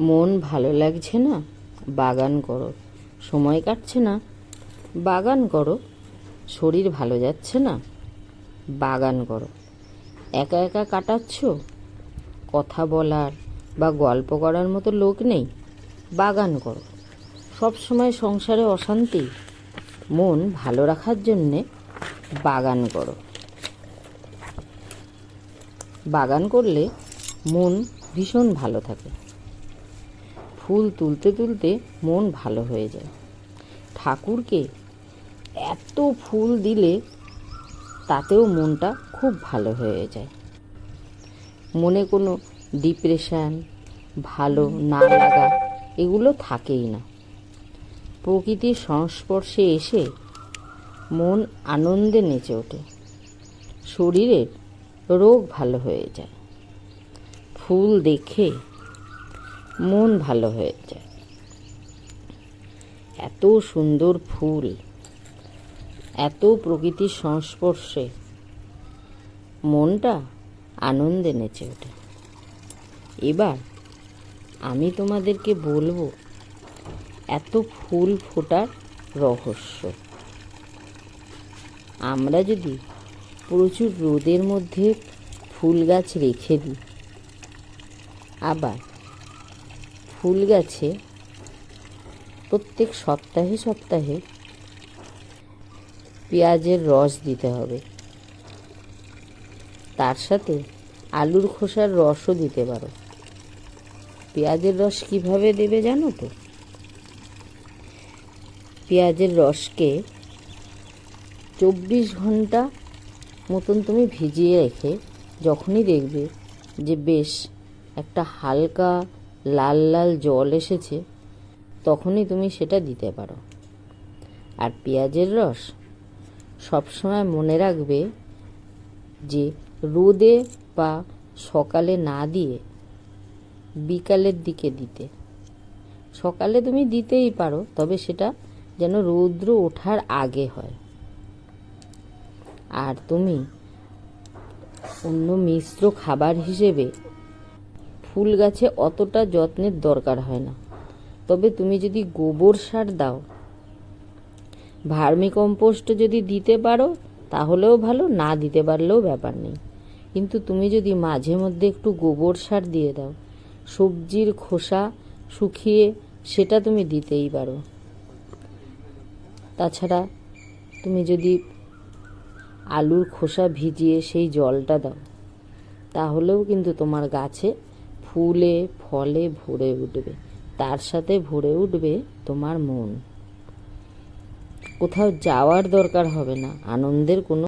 মন ভালো লাগছে না? বাগান করো। সময় কাটছে না? বাগান করো। শরীর ভালো যাচ্ছে না? বাগান করো। একা একা কাটাচ্ছ? কথা বলার বা গল্প করার মতো লোক নেই। বাগান করো। সব সময় সংসারে অশান্তি। মন ভালো রাখার জন্যে বাগান করো। বাগান করলে মন ভীষণ ভালো থাকে। ফুল তুলতে তুলতে মন ভালো হয়ে যায়। ঠাকুরকে এত ফুল দিলে তাতেও মনটা খুব ভালো হয়ে যায়। মনে কোনো ডিপ্রেশান ভালো না লাগা এগুলো থাকেই না। প্রকৃতির সংস্পর্শে এসে মন আনন্দে নেচে ওঠে। শরীরের রোগ ভালো হয়ে যায়। ফুল দেখে মন ভালো হয়ে যায়। এত সুন্দর ফুল, এত প্রকৃতির সংস্পর্শে, মনটা আনন্দে নেচে ওঠে। এবার আমি তোমাদেরকে বলব, এত ফুল ফোটার রহস্য। আমরা যদি প্রচুর রোদের মধ্যে ফুল গাছ রেখে দিই, আবার ফুল গাছে প্রত্যেক সপ্তাহে সপ্তাহে পেঁয়াজের রস দিতে হবে। তার সাথে আলুর খোসার রসও দিতে পারো। পেঁয়াজের রস কীভাবে দেবে জানো তো? পেঁয়াজের রসকে চব্বিশ ঘণ্টা মতন তুমি ভিজিয়ে রেখে যখনই দেখবে যে বেশ একটা হালকা লাল লাল জল এসেছে, তখনই তুমি সেটা দিতে পারো। আর পেঁয়াজের রস সবসময় মনে রাখবে যে রোদে বা সকালে না দিয়ে বিকালের দিকে দিতে। সকালে তুমি দিতেই পারো, তবে সেটা যেন রৌদ্র ওঠার আগে হয়। আর তুমি অন্য মিশ্র খাবার হিসেবে ফুল গাছে অতটা যত্নের দরকার হয় না। তবে তুমি যদি গোবর সার দাও ভার্মি কম্পোস্ট যদি দিতে পারো, তাহলেও ভালো, না দিতে পারলেও ব্যাপার নেই। কিন্তু তুমি যদি মাঝে মধ্যে একটু গোবর সার দিয়ে দাও, সবজির খোসা শুকিয়ে সেটা তুমি দিতেই পারো। তাছাড়া তুমি যদি আলুর খোসা ভিজিয়ে সেই জলটা দাও, তাহলেও কিন্তু তোমার গাছে ফুলে ফলে ভরে উঠবে, তার সাথে ভরে উঠবে তোমার মন। কোথাও যাওয়ার দরকার হবে না, আনন্দের কোনো